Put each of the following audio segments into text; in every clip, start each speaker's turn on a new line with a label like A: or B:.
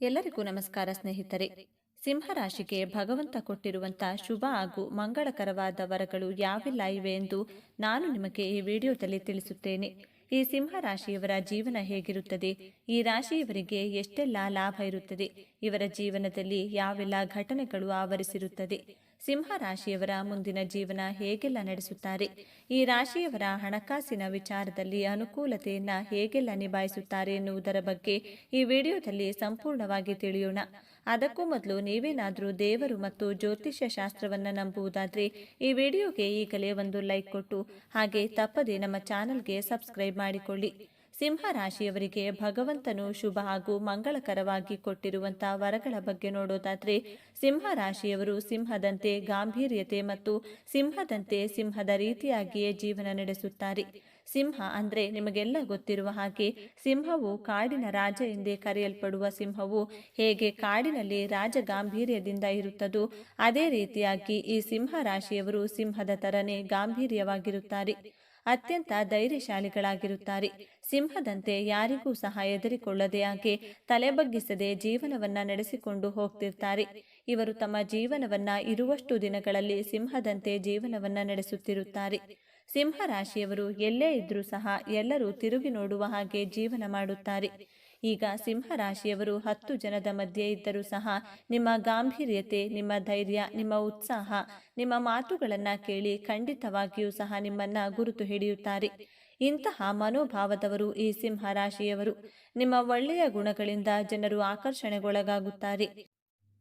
A: ಎಲ್ಲರಿಗೂ ನಮಸ್ಕಾರ, ಸ್ನೇಹಿತರೆ. ಸಿಂಹರಾಶಿಗೆ ಭಗವಂತ ಕೊಟ್ಟಿರುವಂಥ ಶುಭ ಹಾಗೂ ಮಂಗಳಕರವಾದ ವರಗಳು ಯಾವೆಲ್ಲ ಇವೆ ಎಂದು ನಾನು ನಿಮಗೆ ಈ ವಿಡಿಯೋದಲ್ಲಿ ತಿಳಿಸುತ್ತೇನೆ. ಈ ಸಿಂಹ ರಾಶಿಯವರ ಜೀವನ ಹೇಗಿರುತ್ತದೆ? ಈ ರಾಶಿಯವರಿಗೆ ಎಷ್ಟೆಲ್ಲ ಲಾಭ ಇರುತ್ತದೆ? ಇವರ ಜೀವನದಲ್ಲಿ ಯಾವೆಲ್ಲ ಘಟನೆಗಳು ಆವರಿಸಿರುತ್ತದೆ? ಸಿಂಹ ರಾಶಿಯವರ ಮುಂದಿನ ಜೀವನ ಹೇಗೆಲ್ಲ ನಡೆಸುತ್ತಾರೆ? ಈ ರಾಶಿಯವರ ಹಣಕಾಸಿನ ವಿಚಾರದಲ್ಲಿ ಅನುಕೂಲತೆಯನ್ನ ಹೇಗೆಲ್ಲ ನಿಭಾಯಿಸುತ್ತಾರೆ ಎನ್ನುವುದರ ಬಗ್ಗೆ ಈ ವಿಡಿಯೋದಲ್ಲಿ ಸಂಪೂರ್ಣವಾಗಿ ತಿಳಿಯೋಣ. ಅದಕ್ಕೂ ಮೊದಲು ನೀವೇನಾದರೂ ದೇವರು ಮತ್ತು ಜ್ಯೋತಿಷ್ಯ ಶಾಸ್ತ್ರವನ್ನು ನಂಬುವುದಾದರೆ ಈ ವಿಡಿಯೋಗೆ ಈಗಲೇ ಒಂದು ಲೈಕ್ ಕೊಟ್ಟು ಹಾಗೆ ತಪ್ಪದೆ ನಮ್ಮ ಚಾನಲ್ಗೆ ಸಬ್ಸ್ಕ್ರೈಬ್ ಮಾಡಿಕೊಳ್ಳಿ. ಸಿಂಹ ರಾಶಿಯವರಿಗೆ ಭಗವಂತನು ಶುಭ ಹಾಗೂ ಮಂಗಳಕರವಾಗಿ ಕೊಟ್ಟಿರುವಂತಹ ವರಗಳ ಬಗ್ಗೆ ನೋಡೋದಾದರೆ ಸಿಂಹ ರಾಶಿಯವರು ಸಿಂಹದಂತೆ ಗಾಂಭೀರ್ಯತೆ ಮತ್ತು ಸಿಂಹದಂತೆ ಸಿಂಹದ ರೀತಿಯಾಗಿಯೇ ಜೀವನ ನಡೆಸುತ್ತಾರೆ. ಸಿಂಹ ಅಂದ್ರೆ ನಿಮಗೆಲ್ಲ ಗೊತ್ತಿರುವ ಹಾಗೆ ಸಿಂಹವು ಕಾಡಿನ ರಾಜ ಎಂದೇ ಕರೆಯಲ್ಪಡುವ ಸಿಂಹವು ಹೇಗೆ ಕಾಡಿನಲ್ಲಿ ರಾಜ ಗಾಂಭೀರ್ಯದಿಂದ ಇರುತ್ತದೋ ಅದೇ ರೀತಿಯಾಗಿ ಈ ಸಿಂಹ ರಾಶಿಯವರು ಸಿಂಹದ ತರನೇ ಗಾಂಭೀರ್ಯವಾಗಿರುತ್ತಾರೆ. ಅತ್ಯಂತ ಧೈರ್ಯಶಾಲಿಗಳಾಗಿರುತ್ತಾರೆ. ಸಿಂಹದಂತೆ ಯಾರಿಗೂ ಸಹ ಎದುರಿಕೊಳ್ಳದೆ ಹಾಗೆ ತಲೆಬಗ್ಗಿಸದೆ ಜೀವನವನ್ನ ನಡೆಸಿಕೊಂಡು ಹೋಗ್ತಿರ್ತಾರೆ. ಇವರು ತಮ್ಮ ಜೀವನವನ್ನ ಇರುವಷ್ಟು ದಿನಗಳಲ್ಲಿ ಸಿಂಹದಂತೆ ಜೀವನವನ್ನ ನಡೆಸುತ್ತಿರುತ್ತಾರೆ. ಸಿಂಹ ರಾಶಿಯವರು ಎಲ್ಲೇ ಇದ್ರೂ ಸಹ ಎಲ್ಲರೂ ತಿರುಗಿ ನೋಡುವ ಹಾಗೆ ಜೀವನ ಮಾಡುತ್ತಾರೆ. ಈಗ ಸಿಂಹರಾಶಿಯವರು ಹತ್ತು ಜನದ ಮಧ್ಯೆ ಇದ್ದರೂ ಸಹ ನಿಮ್ಮ ಗಾಂಭೀರ್ಯತೆ, ನಿಮ್ಮ ಧೈರ್ಯ, ನಿಮ್ಮ ಉತ್ಸಾಹ, ನಿಮ್ಮ ಮಾತುಗಳನ್ನು ಕೇಳಿ ಖಂಡಿತವಾಗಿಯೂ ಸಹ ನಿಮ್ಮನ್ನ ಗುರುತು ಹಿಡಿಯುತ್ತಾರೆ. ಇಂತಹ ಮನೋಭಾವದವರು ಈ ಸಿಂಹ ರಾಶಿಯವರು ನಿಮ್ಮ ಒಳ್ಳೆಯ ಗುಣಗಳಿಂದ ಜನರು ಆಕರ್ಷಣೆಗೊಳಗಾಗುತ್ತಾರೆ.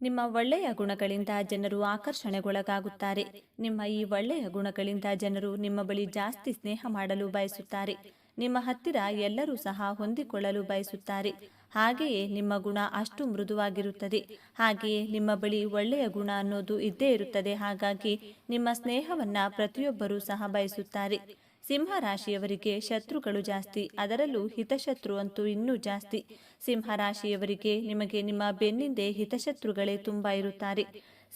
A: ನಿಮ್ಮ ಒಳ್ಳೆಯ ಗುಣಗಳಿಂದ ಜನರು ಆಕರ್ಷಣೆಗೊಳಗಾಗುತ್ತಾರೆ. ನಿಮ್ಮ ಈ ಒಳ್ಳೆಯ ಗುಣಗಳಿಂದ ಜನರು ನಿಮ್ಮ ಬಳಿ ಜಾಸ್ತಿ ಸ್ನೇಹ ಮಾಡಲು ಬಯಸುತ್ತಾರೆ. ನಿಮ್ಮ ಹತ್ತಿರ ಎಲ್ಲರೂ ಸಹ ಹೊಂದಿಕೊಳ್ಳಲು ಬಯಸುತ್ತಾರೆ. ಹಾಗೆಯೇ ನಿಮ್ಮ ಗುಣ ಅಷ್ಟು ಮೃದುವಾಗಿರುತ್ತದೆ. ಹಾಗೆಯೇ ನಿಮ್ಮ ಬಳಿ ಒಳ್ಳೆಯ ಗುಣ ಅನ್ನೋದು ಇದ್ದೇ ಇರುತ್ತದೆ. ಹಾಗಾಗಿ ನಿಮ್ಮ ಸ್ನೇಹವನ್ನು ಪ್ರತಿಯೊಬ್ಬರೂ ಸಹ ಬಯಸುತ್ತಾರೆ. ಸಿಂಹ ರಾಶಿಯವರಿಗೆ ಶತ್ರುಗಳು ಜಾಸ್ತಿ, ಅದರಲ್ಲೂ ಹಿತಶತ್ರು ಅಂತೂ ಇನ್ನೂ ಜಾಸ್ತಿ. ಸಿಂಹ ರಾಶಿಯವರಿಗೆ ನಿಮಗೆ ನಿಮ್ಮ ಬೆನ್ನಿಂದೆ ಹಿತಶತ್ರುಗಳೇ ತುಂಬ ಇರುತ್ತಾರೆ.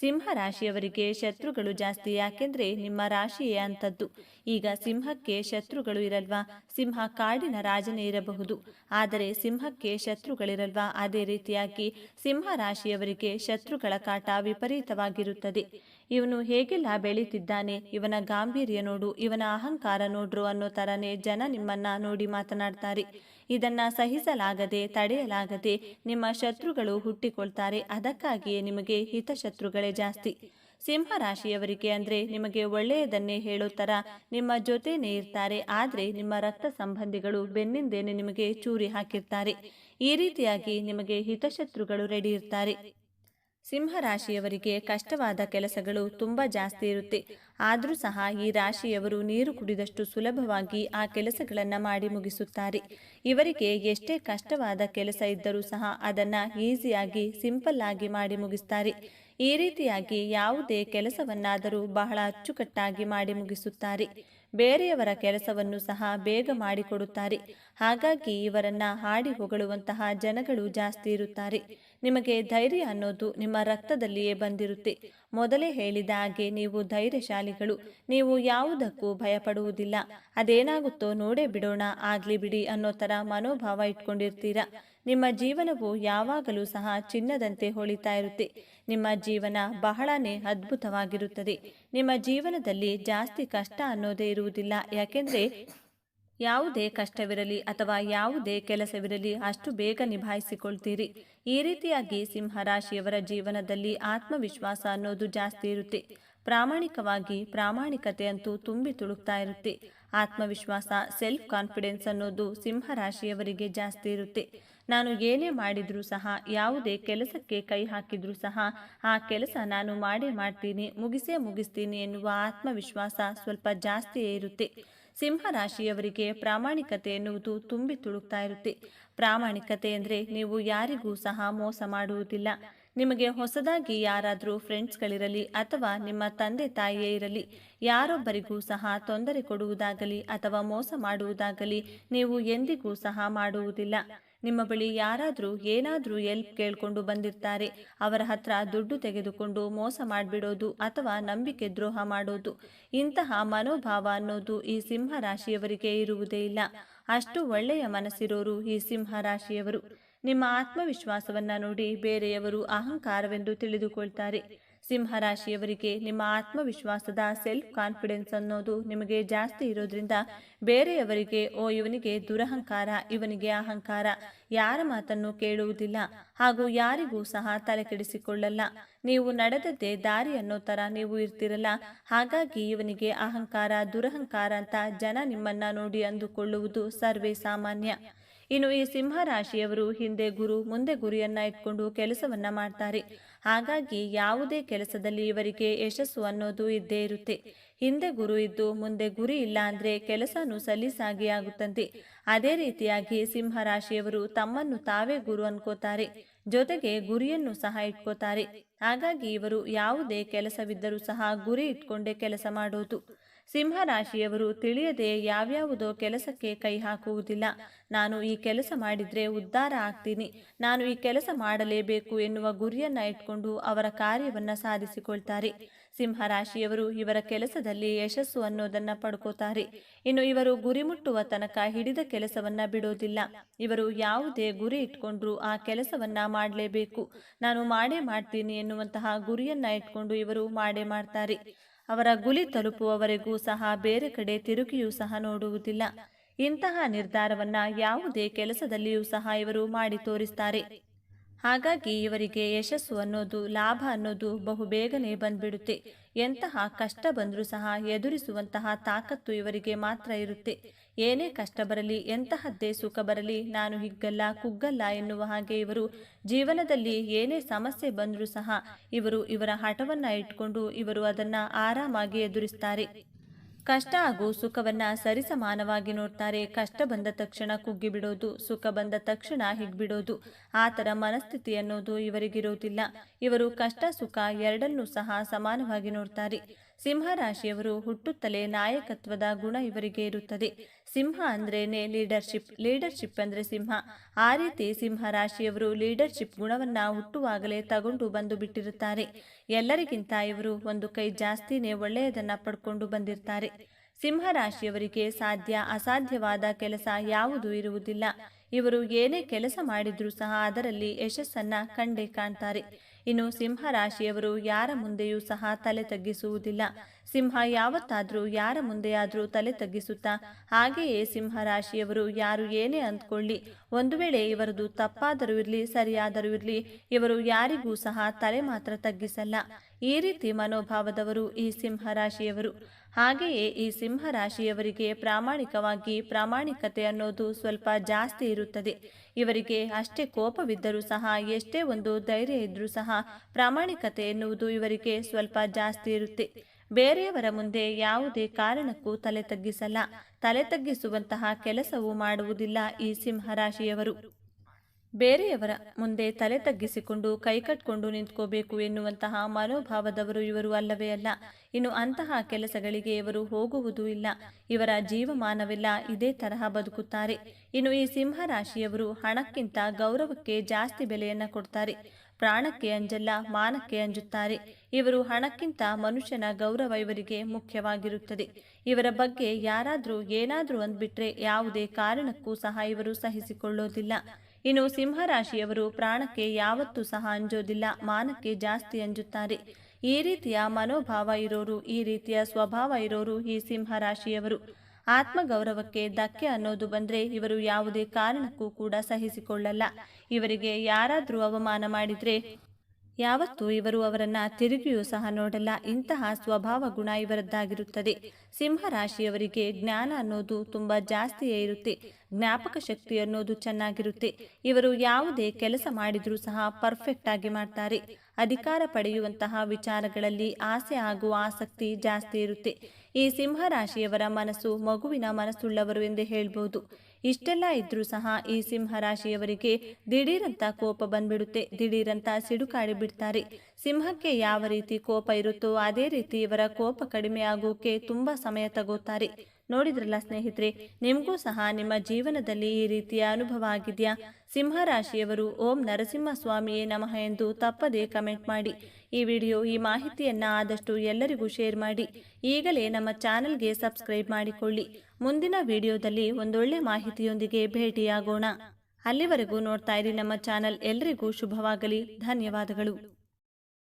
A: ಸಿಂಹ ರಾಶಿಯವರಿಗೆ ಶತ್ರುಗಳು ಜಾಸ್ತಿ, ಯಾಕೆಂದ್ರೆ ನಿಮ್ಮ ರಾಶಿಯೇ ಅಂತದ್ದು ಈಗ ಸಿಂಹಕ್ಕೆ ಶತ್ರುಗಳು ಇರಲ್ವಾ? ಸಿಂಹ ಕಾಡಿನ ರಾಜನೇ ಇರಬಹುದು. ಆದರೆ ಸಿಂಹಕ್ಕೆ ಶತ್ರುಗಳಿರಲ್ವಾ? ಅದೇ ರೀತಿಯಾಗಿ ಸಿಂಹ ರಾಶಿಯವರಿಗೆ ಶತ್ರುಗಳ ಕಾಟ ವಿಪರೀತವಾಗಿರುತ್ತದೆ. ಇವನು ಹೇಗೆಲ್ಲ ಬೆಳೀತಿದ್ದಾನೆ? ಇವನ ಗಾಂಭೀರ್ಯ ನೋಡು, ಇವನ ಅಹಂಕಾರ ನೋಡ್ರು ಅನ್ನೋ ತರನೇ ಜನ ನಿಮ್ಮನ್ನ ನೋಡಿ ಮಾತನಾಡ್ತಾರೆ. ಇದನ್ನ ಸಹಿಸಲಾಗದೆ, ತಡೆಯಲಾಗದೆ ನಿಮ್ಮ ಶತ್ರುಗಳು ಹುಟ್ಟಿಕೊಳ್ತಾರೆ. ಅದಕ್ಕಾಗಿಯೇ ನಿಮಗೆ ಹಿತಶತ್ರುಗಳೇ ಜಾಸ್ತಿ. ಸಿಂಹ ರಾಶಿಯವರಿಗೆ ಅಂದ್ರೆ ನಿಮಗೆ ಒಳ್ಳೆಯದನ್ನೇ ಹೇಳೋ ನಿಮ್ಮ ಜೊತೆನೇ ಇರ್ತಾರೆ. ಆದರೆ ನಿಮ್ಮ ರಕ್ತ ಸಂಬಂಧಿಗಳು ಬೆನ್ನಿಂದೇನೆ ನಿಮಗೆ ಚೂರಿ ಹಾಕಿರ್ತಾರೆ. ಈ ರೀತಿಯಾಗಿ ನಿಮಗೆ ಹಿತಶತ್ರುಗಳು ರೆಡಿ ಇರ್ತಾರೆ. ಸಿಂಹ ರಾಶಿಯವರಿಗೆ ಕಷ್ಟವಾದ ಕೆಲಸಗಳು ತುಂಬ ಜಾಸ್ತಿ ಇರುತ್ತೆ. ಆದರೂ ಸಹ ಈ ರಾಶಿಯವರು ನೀರು ಕುಡಿದಷ್ಟು ಸುಲಭವಾಗಿ ಆ ಕೆಲಸಗಳನ್ನು ಮಾಡಿ ಮುಗಿಸುತ್ತಾರೆ. ಇವರಿಗೆ ಎಷ್ಟೇ ಕಷ್ಟವಾದ ಕೆಲಸ ಇದ್ದರೂ ಸಹ ಅದನ್ನು ಈಸಿಯಾಗಿ, ಸಿಂಪಲ್ ಆಗಿ ಮಾಡಿ ಮುಗಿಸ್ತಾರೆ. ಈ ರೀತಿಯಾಗಿ ಯಾವುದೇ ಕೆಲಸವನ್ನಾದರೂ ಬಹಳ ಅಚ್ಚುಕಟ್ಟಾಗಿ ಮಾಡಿ ಮುಗಿಸುತ್ತಾರೆ. ಬೇರೆಯವರ ಕೆಲಸವನ್ನು ಸಹ ಬೇಗ ಮಾಡಿಕೊಡುತ್ತಾರೆ. ಹಾಗಾಗಿ ಇವರನ್ನ ಹಾಡಿ ಹೊಗಳುವಂತಹ ಜನಗಳು ಜಾಸ್ತಿ ಇರುತ್ತಾರೆ. ನಿಮಗೆ ಧೈರ್ಯ ಅನ್ನೋದು ನಿಮ್ಮ ರಕ್ತದಲ್ಲಿಯೇ ಬಂದಿರುತ್ತೆ. ಮೊದಲೇ ಹೇಳಿದ ಹಾಗೆ ನೀವು ಧೈರ್ಯಶಾಲಿಗಳು. ನೀವು ಯಾವುದಕ್ಕೂ ಭಯಪಡುವುದಿಲ್ಲ. ಅದೇನಾಗುತ್ತೋ ನೋಡೇ ಬಿಡೋಣ, ಆಗ್ಲಿ ಬಿಡಿ ಅನ್ನೋ ತರ ಮನೋಭಾವ ಇಟ್ಕೊಂಡಿರ್ತೀರಾ. ನಿಮ್ಮ ಜೀವನವು ಯಾವಾಗಲೂ ಸಹ ಚಿನ್ನದಂತೆ ಹೊಳಿತಾ ಇರುತ್ತೆ. ನಿಮ್ಮ ಜೀವನ ಬಹಳನೇ ಅದ್ಭುತವಾಗಿರುತ್ತದೆ. ನಿಮ್ಮ ಜೀವನದಲ್ಲಿ ಜಾಸ್ತಿ ಕಷ್ಟ ಅನ್ನೋದೇ ಇರುವುದಿಲ್ಲ. ಯಾಕೆಂದರೆ ಯಾವುದೇ ಕಷ್ಟವಿರಲಿ ಅಥವಾ ಯಾವುದೇ ಕೆಲಸವಿರಲಿ ಅಷ್ಟು ಬೇಗ ನಿಭಾಯಿಸಿಕೊಳ್ತೀರಿ. ಈ ರೀತಿಯಾಗಿ ಸಿಂಹರಾಶಿಯವರ ಜೀವನದಲ್ಲಿ ಆತ್ಮವಿಶ್ವಾಸ ಅನ್ನೋದು ಜಾಸ್ತಿ ಇರುತ್ತೆ. ಪ್ರಾಮಾಣಿಕವಾಗಿ ಪ್ರಾಮಾಣಿಕತೆ ಅಂತೂ ತುಂಬಿ ತುಳುಕ್ತಾ ಇರುತ್ತೆ. ಆತ್ಮವಿಶ್ವಾಸ ಸೆಲ್ಫ್ ಕಾನ್ಫಿಡೆನ್ಸ್ ಅನ್ನೋದು ಸಿಂಹರಾಶಿಯವರಿಗೆ ಜಾಸ್ತಿ ಇರುತ್ತೆ. ನಾನು ಏನೇ ಮಾಡಿದರೂ ಸಹ, ಯಾವುದೇ ಕೆಲಸಕ್ಕೆ ಕೈ ಹಾಕಿದರೂ ಸಹ, ಆ ಕೆಲಸ ನಾನು ಮಾಡೇ ಮಾಡ್ತೀನಿ, ಮುಗಿಸೇ ಮುಗಿಸ್ತೀನಿ ಎನ್ನುವ ಆತ್ಮವಿಶ್ವಾಸ ಸ್ವಲ್ಪ ಜಾಸ್ತಿಯೇ ಇರುತ್ತೆ. ಸಿಂಹರಾಶಿಯವರಿಗೆ ಪ್ರಾಮಾಣಿಕತೆ ಎನ್ನುವುದು ತುಂಬಿ ತುಳುಕ್ತಾ ಇರುತ್ತೆ. ಪ್ರಾಮಾಣಿಕತೆ ಅಂದರೆ ನೀವು ಯಾರಿಗೂ ಸಹ ಮೋಸ ಮಾಡುವುದಿಲ್ಲ. ನಿಮಗೆ ಹೊಸದಾಗಿ ಯಾರಾದರೂ ಫ್ರೆಂಡ್ಸ್ಗಳಿರಲಿ ಅಥವಾ ನಿಮ್ಮ ತಂದೆ ತಾಯಿಯೇ ಇರಲಿ, ಯಾರೊಬ್ಬರಿಗೂ ಸಹ ತೊಂದರೆ ಕೊಡುವುದಾಗಲಿ ಅಥವಾ ಮೋಸ ಮಾಡುವುದಾಗಲಿ ನೀವು ಎಂದಿಗೂ ಸಹ ಮಾಡುವುದಿಲ್ಲ. ನಿಮ್ಮ ಬಳಿ ಯಾರಾದರೂ ಏನಾದರೂ ಎಲ್ಪ್ ಕೇಳಿಕೊಂಡು ಬಂದಿರ್ತಾರೆ. ಅವರ ಹತ್ರ ದುಡ್ಡು ತೆಗೆದುಕೊಂಡು ಮೋಸ ಮಾಡಿಬಿಡೋದು ಅಥವಾ ನಂಬಿಕೆ ದ್ರೋಹ ಮಾಡೋದು. ಇಂತಹ ಮನೋಭಾವ ಅನ್ನೋದು ಈ ಸಿಂಹ ರಾಶಿಯವರಿಗೆ ಇರುವುದೇ ಇಲ್ಲ. ಅಷ್ಟು ಒಳ್ಳೆಯ ಮನಸ್ಸಿರೋರು ಈ ಸಿಂಹ ರಾಶಿಯವರು. ನಿಮ್ಮ ಆತ್ಮವಿಶ್ವಾಸವನ್ನ ನೋಡಿ ಬೇರೆಯವರು ಅಹಂಕಾರವೆಂದು ತಿಳಿದುಕೊಳ್ತಾರೆ. ಸಿಂಹರಾಶಿಯವರಿಗೆ ನಿಮ್ಮ ಆತ್ಮವಿಶ್ವಾಸದ ಸೆಲ್ಫ್ ಕಾನ್ಫಿಡೆನ್ಸ್ ಅನ್ನೋದು ನಿಮಗೆ ಜಾಸ್ತಿ ಇರೋದ್ರಿಂದ ಬೇರೆಯವರಿಗೆ, ಓ ಇವನಿಗೆ ದುರಹಂಕಾರ, ಇವನಿಗೆ ಅಹಂಕಾರ, ಯಾರ ಮಾತನ್ನು ಕೇಳುವುದಿಲ್ಲ ಹಾಗೂ ಯಾರಿಗೂ ಸಹ ತಲೆ ಕೆಡಿಸಿಕೊಳ್ಳಲ್ಲ. ನೀವು ನಡೆದದ್ದೇ ದಾರಿ ಅನ್ನೋ ತರ ನೀವು ಇರ್ತಿರಲ್ಲ, ಹಾಗಾಗಿ ಇವನಿಗೆ ಅಹಂಕಾರ, ದುರಹಂಕಾರ ಅಂತ ಜನ ನಿಮ್ಮನ್ನ ನೋಡಿ ಅಂದುಕೊಳ್ಳುವುದು ಸರ್ವೇ ಸಾಮಾನ್ಯ. ಇನ್ನು ಈ ಸಿಂಹ ರಾಶಿಯವರು ಹಿಂದೆ ಗುರು, ಮುಂದೆ ಗುರಿಯನ್ನ ಇಟ್ಕೊಂಡು ಕೆಲಸವನ್ನ ಮಾಡ್ತಾರೆ. ಹಾಗಾಗಿ ಯಾವುದೇ ಕೆಲಸದಲ್ಲಿ ಇವರಿಗೆ ಯಶಸ್ಸು ಅನ್ನೋದು ಇದ್ದೇ ಇರುತ್ತೆ. ಹಿಂದೆ ಗುರು ಇದ್ದು ಮುಂದೆ ಗುರಿ ಇಲ್ಲ ಅಂದ್ರೆ ಕೆಲಸನೂ ಸಲೀಸಾಗಿ ಆಗುತ್ತಂತೆ. ಅದೇ ರೀತಿಯಾಗಿ ಸಿಂಹ ರಾಶಿಯವರು ತಮ್ಮನ್ನು ತಾವೇ ಗುರು ಅನ್ಕೋತಾರೆ. ಜೊತೆಗೆ ಗುರಿಯನ್ನು ಸಹ ಇಟ್ಕೋತಾರೆ. ಹಾಗಾಗಿ ಇವರು ಯಾವುದೇ ಕೆಲಸವಿದ್ದರೂ ಸಹ ಗುರಿ ಇಟ್ಕೊಂಡೇ ಕೆಲಸ ಮಾಡೋದು. ಸಿಂಹ ರಾಶಿಯವರು ತಿಳಿಯದೆ ಯಾವ್ಯಾವುದೋ ಕೆಲಸಕ್ಕೆ ಕೈ ಹಾಕುವುದಿಲ್ಲ. ನಾನು ಈ ಕೆಲಸ ಮಾಡಿದ್ರೆ ಉದ್ಧಾರ ಆಗ್ತೀನಿ. ನಾನು ಈ ಕೆಲಸ ಮಾಡಲೇಬೇಕು ಎನ್ನುವ ಗುರಿಯನ್ನ ಇಟ್ಕೊಂಡು ಅವರ ಕಾರ್ಯವನ್ನ ಸಾಧಿಸಿಕೊಳ್ತಾರೆ. ಸಿಂಹರಾಶಿಯವರು ಇವರ ಕೆಲಸದಲ್ಲಿ ಯಶಸ್ಸು ಅನ್ನೋದನ್ನ ಪಡ್ಕೋತಾರೆ. ಇನ್ನು ಇವರು ಗುರಿ ಮುಟ್ಟುವ ತನಕ ಹಿಡಿದ ಕೆಲಸವನ್ನ ಬಿಡೋದಿಲ್ಲ. ಇವರು ಯಾವುದೇ ಗುರಿ ಇಟ್ಕೊಂಡ್ರು ಆ ಕೆಲಸವನ್ನ ಮಾಡಲೇಬೇಕು. ನಾನು ಮಾಡೇ ಮಾಡ್ತೀನಿ ಎನ್ನುವಂತಹ ಗುರಿಯನ್ನ ಇಟ್ಕೊಂಡು ಇವರು ಮಾಡೇ ಮಾಡ್ತಾರೆ. ಅವರ ಗುಲಿ ತಲುಪುವವರೆಗೂ ಸಹ ಬೇರೆ ಕಡೆ ತಿರುಗಿಯೂ ಸಹ ನೋಡುವುದಿಲ್ಲ. ಇಂತಹ ನಿರ್ಧಾರವನ್ನ ಯಾವುದೇ ಕೆಲಸದಲ್ಲಿಯೂ ಸಹ ಇವರು ಮಾಡಿ ತೋರಿಸ್ತಾರೆ. ಹಾಗಾಗಿ ಇವರಿಗೆ ಯಶಸ್ಸು ಅನ್ನೋದು, ಲಾಭ ಅನ್ನೋದು ಬಹು ಬೇಗನೆ ಬಂದ್ಬಿಡುತ್ತೆ. ಎಂತಹ ಕಷ್ಟ ಬಂದರೂ ಸಹ ಎದುರಿಸುವಂತಹ ತಾಕತ್ತು ಇವರಿಗೆ ಮಾತ್ರ ಇರುತ್ತೆ. ಏನೇ ಕಷ್ಟ ಬರಲಿ, ಎಂತಹದ್ದೇ ಸುಖ ಬರಲಿ, ನಾನು ಹಿಗ್ಗಲ್ಲ, ಕುಗ್ಗಲ್ಲ ಎನ್ನುವ ಹಾಗೆ ಇವರು ಜೀವನದಲ್ಲಿ ಏನೇ ಸಮಸ್ಯೆ ಬಂದರೂ ಸಹ ಇವರು ಇವರ ಹಠವನ್ನು ಇಟ್ಕೊಂಡು ಇವರು ಅದನ್ನ ಆರಾಮಾಗಿ ಎದುರಿಸ್ತಾರೆ. ಕಷ್ಟ ಹಾಗೂ ಸುಖವನ್ನ ಸರಿಸಮಾನವಾಗಿ ನೋಡ್ತಾರೆ. ಕಷ್ಟ ಬಂದ ತಕ್ಷಣ ಕುಗ್ಗಿ ಬಿಡೋದು, ಸುಖ ಬಂದ ತಕ್ಷಣ ಹಿಗ್ಬಿಡೋದು. ಆ ಥರ ಮನಸ್ಥಿತಿ ಅನ್ನೋದು ಇವರಿಗಿರೋದಿಲ್ಲ. ಇವರು ಕಷ್ಟ, ಸುಖ ಎರಡನ್ನೂ ಸಹ ಸಮಾನವಾಗಿ ನೋಡ್ತಾರೆ. ಸಿಂಹ ರಾಶಿಯವರು ಹುಟ್ಟುತ್ತಲೇ ನಾಯಕತ್ವದ ಗುಣ ಇವರಿಗೆ ಇರುತ್ತದೆ. ಸಿಂಹ ಅಂದ್ರೇನೆ ಲೀಡರ್ಶಿಪ್ ಲೀಡರ್ಶಿಪ್ ಅಂದ್ರೆ ಸಿಂಹ. ಆ ರೀತಿ ಸಿಂಹ ರಾಶಿಯವರು ಲೀಡರ್ಶಿಪ್ ಗುಣವನ್ನ ಹುಟ್ಟುವಾಗಲೇ ತಗೊಂಡು ಬಂದು ಬಿಟ್ಟಿರುತ್ತಾರೆ. ಎಲ್ಲರಿಗಿಂತ ಇವರು ಒಂದು ಕೈ ಜಾಸ್ತಿನೇ ಒಳ್ಳೆಯದನ್ನ ಪಡ್ಕೊಂಡು ಬಂದಿರ್ತಾರೆ. ಸಿಂಹ ರಾಶಿಯವರಿಗೆ ಸಾಧ್ಯ, ಅಸಾಧ್ಯವಾದ ಕೆಲಸ ಯಾವುದು ಇರುವುದಿಲ್ಲ. ಇವರು ಏನೇ ಕೆಲಸ ಮಾಡಿದ್ರೂ ಸಹ ಅದರಲ್ಲಿ ಯಶಸ್ಸನ್ನ ಕಂಡೇ ಕಾಣ್ತಾರೆ. ಇನ್ನು ಸಿಂಹ ರಾಶಿಯವರು ಯಾರ ಮುಂದೆಯೂ ಸಹ ತಲೆ ತಗ್ಗಿಸುವುದಿಲ್ಲ. ಸಿಂಹ ಯಾವತ್ತಾದರೂ ಯಾರ ಮುಂದೆಯಾದರೂ ತಲೆ ತಗ್ಗಿಸುತ್ತಾ, ಹಾಗೆಯೇ ಸಿಂಹ ರಾಶಿಯವರು ಯಾರು ಏನೇ ಅಂದ್ಕೊಳ್ಳಿ, ಒಂದು ವೇಳೆ ಇವರದು ತಪ್ಪಾದರೂ ಇರಲಿ, ಸರಿಯಾದರೂ ಇರಲಿ, ಇವರು ಯಾರಿಗೂ ಸಹ ತಲೆ ಮಾತ್ರ ತಗ್ಗಿಸಲ್ಲ. ಈ ರೀತಿ ಮನೋಭಾವದವರು ಈ ಸಿಂಹ ರಾಶಿಯವರು ಹಾಗೆಯೇ ಈ ಸಿಂಹ ರಾಶಿಯವರಿಗೆ ಪ್ರಾಮಾಣಿಕವಾಗಿ ಪ್ರಾಮಾಣಿಕತೆ ಅನ್ನೋದು ಸ್ವಲ್ಪ ಜಾಸ್ತಿ ಇರುತ್ತದೆ. ಇವರಿಗೆ ಅಷ್ಟೇ ಕೋಪವಿದ್ದರೂ ಸಹ, ಎಷ್ಟೇ ಒಂದು ಧೈರ್ಯ ಇದ್ದರೂ ಸಹ ಪ್ರಾಮಾಣಿಕತೆ ಎನ್ನುವುದು ಇವರಿಗೆ ಸ್ವಲ್ಪ ಜಾಸ್ತಿ ಇರುತ್ತೆ. ಬೇರೆಯವರ ಮುಂದೆ ಯಾವುದೇ ಕಾರಣಕ್ಕೂ ತಲೆ ತಗ್ಗಿಸಲ್ಲ. ತಲೆ ತಗ್ಗಿಸುವಂತಹ ಕೆಲಸವೂ ಮಾಡುವುದಿಲ್ಲ ಈ ಸಿಂಹರಾಶಿಯವರು. ಬೇರೆಯವರ ಮುಂದೆ ತಲೆ ತಗ್ಗಿಸಿಕೊಂಡು ಕೈಕಟ್ಕೊಂಡು ನಿಂತ್ಕೋಬೇಕು ಎನ್ನುವಂತಹ ಮನೋಭಾವದವರು ಇವರು ಅಲ್ಲವೇ ಅಲ್ಲ. ಇನ್ನು ಅಂತಹ ಕೆಲಸಗಳಿಗೆ ಇವರು ಹೋಗುವುದೂ ಇಲ್ಲ. ಇವರ ಜೀವಮಾನವೆಲ್ಲ ಇದೇ ತರಹ ಬದುಕುತ್ತಾರೆ. ಇನ್ನು ಈ ಸಿಂಹ ರಾಶಿಯವರು ಹಣಕ್ಕಿಂತ ಗೌರವಕ್ಕೆ ಜಾಸ್ತಿ ಬೆಲೆಯನ್ನ ಕೊಡ್ತಾರೆ. ಪ್ರಾಣಕ್ಕೆ ಅಂಜಲ್ಲ, ಮಾನಕ್ಕೆ ಅಂಜುತ್ತಾರೆ. ಇವರು ಹಣಕ್ಕಿಂತ ಮನುಷ್ಯನ ಗೌರವ ಇವರಿಗೆ ಮುಖ್ಯವಾಗಿರುತ್ತದೆ. ಇವರ ಬಗ್ಗೆ ಯಾರಾದರೂ ಏನಾದರೂ ಅಂದ್ಬಿಟ್ರೆ ಯಾವುದೇ ಕಾರಣಕ್ಕೂ ಸಹ ಇವರು ಸಹಿಸಿಕೊಳ್ಳೋದಿಲ್ಲ. ಇನ್ನು ಸಿಂಹರಾಶಿಯವರು ಪ್ರಾಣಕ್ಕೆ ಯಾವತ್ತೂ ಸಹ ಅಂಜೋದಿಲ್ಲ, ಮಾನಕ್ಕೆ ಜಾಸ್ತಿ ಅಂಜುತ್ತಾರೆ. ಈ ರೀತಿಯ ಮನೋಭಾವ ಇರೋರು, ಈ ರೀತಿಯ ಸ್ವಭಾವ ಇರೋರು ಈ ಸಿಂಹರಾಶಿಯವರು. ಆತ್ಮಗೌರವಕ್ಕೆ ಧಕ್ಕೆ ಅನ್ನೋದು ಬಂದ್ರೆ ಇವರು ಯಾವುದೇ ಕಾರಣಕ್ಕೂ ಕೂಡ ಸಹಿಸಿಕೊಳ್ಳಲ್ಲ. ಇವರಿಗೆ ಯಾರಾದರೂ ಅವಮಾನ ಮಾಡಿದ್ರೆ ಯಾವತ್ತೂ ಇವರು ಅವರನ್ನ ತಿರುಗಿಯೂ ಸಹ ನೋಡಲ್ಲ. ಇಂತಹ ಸ್ವಭಾವ ಗುಣ ಇವರದ್ದಾಗಿರುತ್ತದೆ. ಸಿಂಹ ರಾಶಿಯವರಿಗೆ ಜ್ಞಾನ ಅನ್ನೋದು ತುಂಬಾ ಜಾಸ್ತಿಯೇ ಇರುತ್ತೆ. ಜ್ಞಾಪಕ ಶಕ್ತಿ ಅನ್ನೋದು ಚೆನ್ನಾಗಿರುತ್ತೆ. ಇವರು ಯಾವುದೇ ಕೆಲಸ ಮಾಡಿದ್ರೂ ಸಹ ಪರ್ಫೆಕ್ಟ್ ಆಗಿ ಮಾಡ್ತಾರೆ. ಅಧಿಕಾರ ಪಡೆಯುವಂತಹ ವಿಚಾರಗಳಲ್ಲಿ ಆಸೆ ಹಾಗೂ ಆಸಕ್ತಿ ಜಾಸ್ತಿ ಇರುತ್ತೆ. ಈ ಸಿಂಹ ರಾಶಿಯವರ ಮನಸ್ಸು ಮಗುವಿನ ಮನಸ್ಸುಳ್ಳವರು ಎಂದು ಹೇಳ್ಬೋದು. ಇಷ್ಟೆಲ್ಲ ಇದ್ರೂ ಸಹ ಈ ಸಿಂಹ ರಾಶಿಯವರಿಗೆ ದಿಢೀರಂತ ಕೋಪ ಬಂದ್ಬಿಡುತ್ತೆ. ದಿಢೀರಂತ ಸಿಡುಕಾಡಿ ಬಿಡ್ತಾರೆ. ಸಿಂಹಕ್ಕೆ ಯಾವ ರೀತಿ ಕೋಪ ಇರುತ್ತೋ ಅದೇ ರೀತಿ ಇವರ ಕೋಪ ಕಡಿಮೆ ಆಗೋಕೆ ತುಂಬಾ ಸಮಯ ತಗೋತಾರೆ. ನೋಡಿದ್ರಲ್ಲ ಸ್ನೇಹಿತರೆ, ನಿಮಗೂ ಸಹ ನಿಮ್ಮ ಜೀವನದಲ್ಲಿ ಈ ರೀತಿಯ ಅನುಭವ ಆಗಿದೆಯಾ? ಸಿಂಹ ರಾಶಿಯವರು ಓಂ ನರಸಿಂಹ ಸ್ವಾಮಿಯೇ ನಮಃ ಎಂದು ತಪ್ಪದೇ ಕಮೆಂಟ್ ಮಾಡಿ. ಈ ವಿಡಿಯೋ, ಈ ಮಾಹಿತಿಯನ್ನ ಆದಷ್ಟು ಎಲ್ಲರಿಗೂ ಶೇರ್ ಮಾಡಿ. ಈಗಲೇ ನಮ್ಮ ಚಾನೆಲ್ಗೆ ಸಬ್ಸ್ಕ್ರೈಬ್ ಮಾಡಿಕೊಳ್ಳಿ. ಮುಂದಿನ ವಿಡಿಯೋದಲ್ಲಿ ಒಂದೊಳ್ಳೆ ಮಾಹಿತಿಯೊಂದಿಗೆ ಭೇಟಿಯಾಗೋಣ. ಅಲ್ಲಿವರೆಗೂ ನೋಡ್ತಾ ಇರಿ ನಮ್ಮ ಚಾನೆಲ್. ಎಲ್ಲರಿಗೂ ಶುಭವಾಗಲಿ. ಧನ್ಯವಾದಗಳು.